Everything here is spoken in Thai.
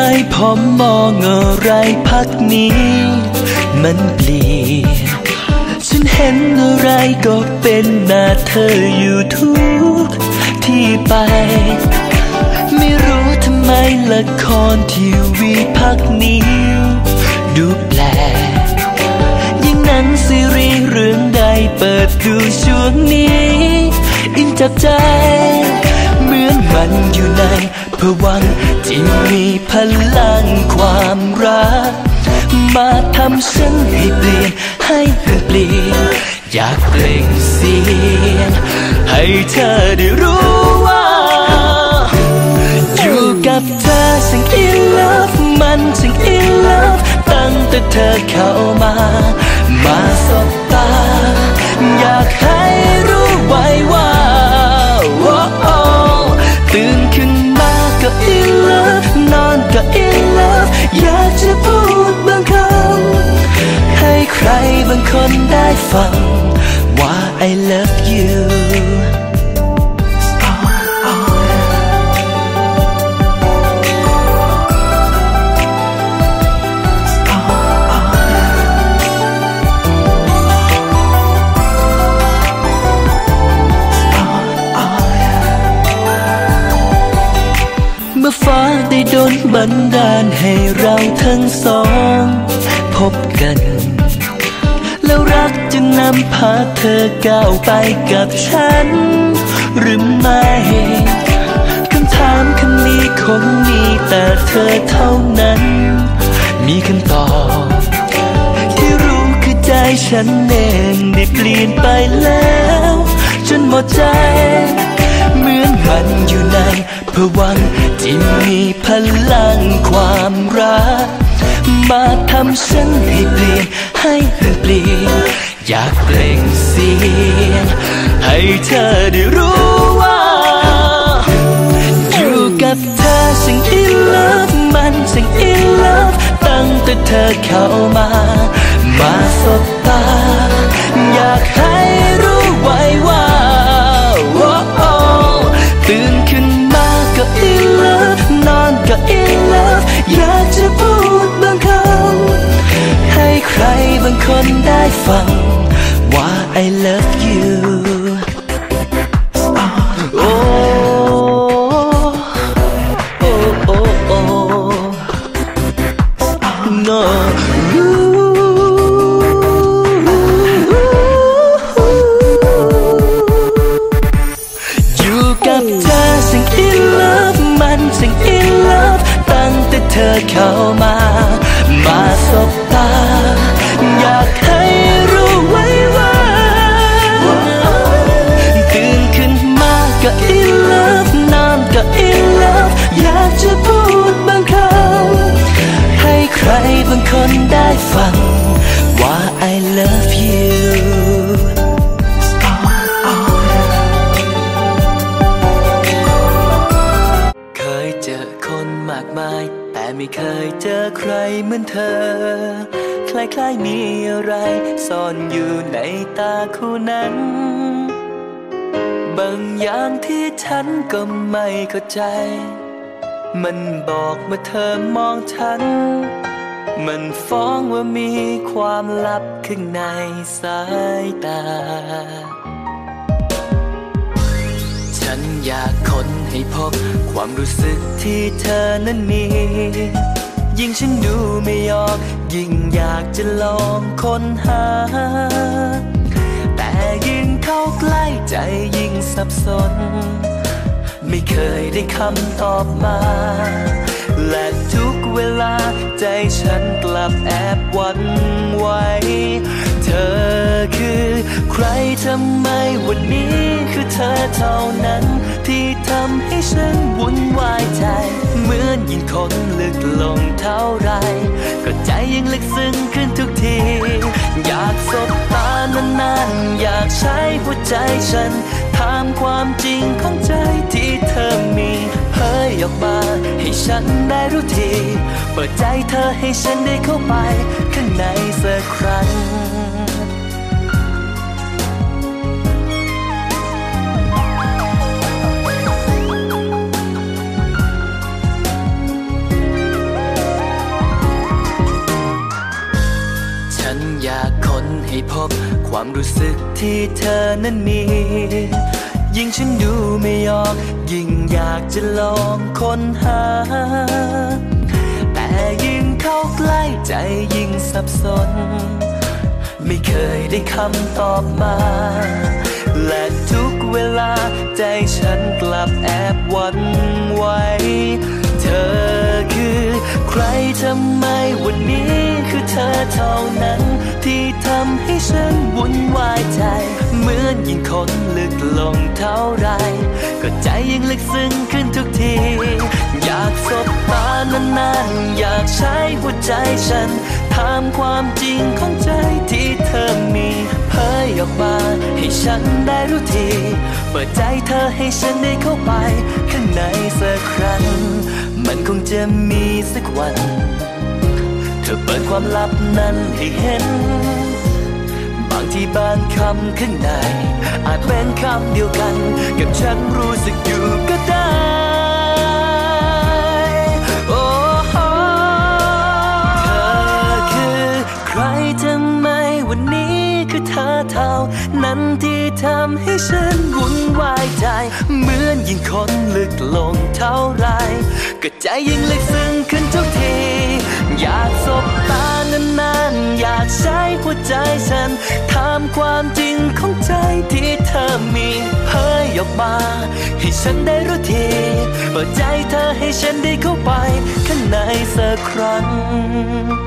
มผมมองอะไรพักนี้ มันเปลี่ยนฉันเห็นอะไรก็เป็นหน้าเธออยู่ทุกที่ไป ไม่รู้ทำไมละครทีวีพักนี้ ดูแปลกยิ่งนังซีรีส์เรื่องใดเปิดดูช่วงนี้ อินจับใจ เหมือนมันอยู่ใน ผวังที่มีพลังความรัก มาทำฉันให้เปลี่ยนให้เปลี่ยนอยากเปล่งเสียง ให้เธอได้รู้ว่า อยู่กับเธอสิ่ง in love มันสิ่ง in love ตั้งแต่เธอเข้ามา you're in love อยากจะพูดบางคำให้ใครบางคนได้ฟังว่า I love you เมื่อฟ้าได้ดลบันดาลให้เราทั้งสอง พบกัน แล้วรักจะนำพาเธอก้าวไปกับฉัน หรือไม่คำถามคำนี้คงมีแต่เธอเท่านั้น มีคำตอบที่รู้คือใจฉันเองได้เปลี่ยนไปแล้ว จนหมดใจ ผวังที่มีพลังความรัก มาทำฉันให้เปลี่ยนให้เปลี่ยนอยากเปล่งเสียง ให้เธอได้รู้ว่า อยู่กับเธอสิ่ง in love มันสิ่ง in love ตั้งแต่เธอเข้ามา มาสบตาอยากให้ คนได้ฟัง ว่า I love you โอ้โอ้โอ้โอ้ no อยู่กับเธอสิ่ง in love มันสิ่ง in love ตั้งแต่เธอเข้ามามา ใครบางคนได้ฟัง ว่า I love you เคยเจอคนมากมายแต่ไม่เคยเจอใครเหมือนเธอ คล้ายๆมีอะไร ซ่อนอยู่ในตาคู่นั้น บางอย่างที่ฉันก็ไม่เข้าใจ มันบอกเมื่อเธอมองฉัน มันฟ้องว่ามีความลับข้างในสายตา ฉันอยากค้นให้พบ ความรู้สึกที่เธอนั้นมี ยิ่งฉันดูไม่ออกยิ่งอยากจะลองค้นหา แต่ยิ่งเข้าใกล้ใจยิ่งสับสน ไม่เคยได้คำตอบมา และทุก ลา ใจฉันกลับแอบหวันไหวเธอคือใครทำไมวันนี้คือเธอเท่านั้น ที่ทำให้ฉันวุ่นวายใจ เหมือนยิ่งคนลึกลงเท่าไรก็ใจยิ่งลึกซึ้งขึ้นทุกที อยากสบตานานๆ อยากใช้หัวใจฉัน ถามความจริงของใจที่เธอมีเผยออกมาให้ฉันได้รู้ที เปิดใจเธอให้ฉันได้เข้าไป ข้างในสักครั้ง ฉันอยากคนให้พบความรู้สึกที่เธอนั้นมี ยิ่งฉันดูไม่ออก ยิ่งอยากจะลองค้นหา ยิ่งเข้าใกล้ใจยิ่งสับสน ไม่เคยได้คำตอบมา และทุกเวลาใจฉันกลับแอบหวันไหวเธอคือ ใครทำไมวันนี้คือเธอเท่านั้น ที่ทำให้ฉันวุ่นวายใจ เหมือนยิ่งคนลึกลงเท่าไร ก็ใจยิ่งลึกซึ้งขึ้นทุกที อยากสบานานๆ อยากใช้หัวใจฉัน ถามความจริงของใจที่เธอมี เผยออกมาให้ฉันได้รู้ที เปิดใจเธอให้ฉันได้เข้าไป ข้างในสักครั้ง มันคงจะมีสักวัน เธอเปิดความลับนั้นให้เห็น บางทีบางคำข้างใน อาจเป็นคำเดียวกัน กับฉันรู้สึกอยู่ก็ำให้ฉันวุ่นวายใจ เหมือนยิ่งคนลึกลงเท่าไร ก็ใจยิ่งลึกซึ้งขึ้นทุกที อยากสบตานานๆ อยากใช้หัวใจฉันถามความจริงของใจที่เธอมีเผยออกมา ให้ฉันได้รู้ทีเปิดใจเธอให้ฉันได้เข้าไป ข้างในสักครั้ง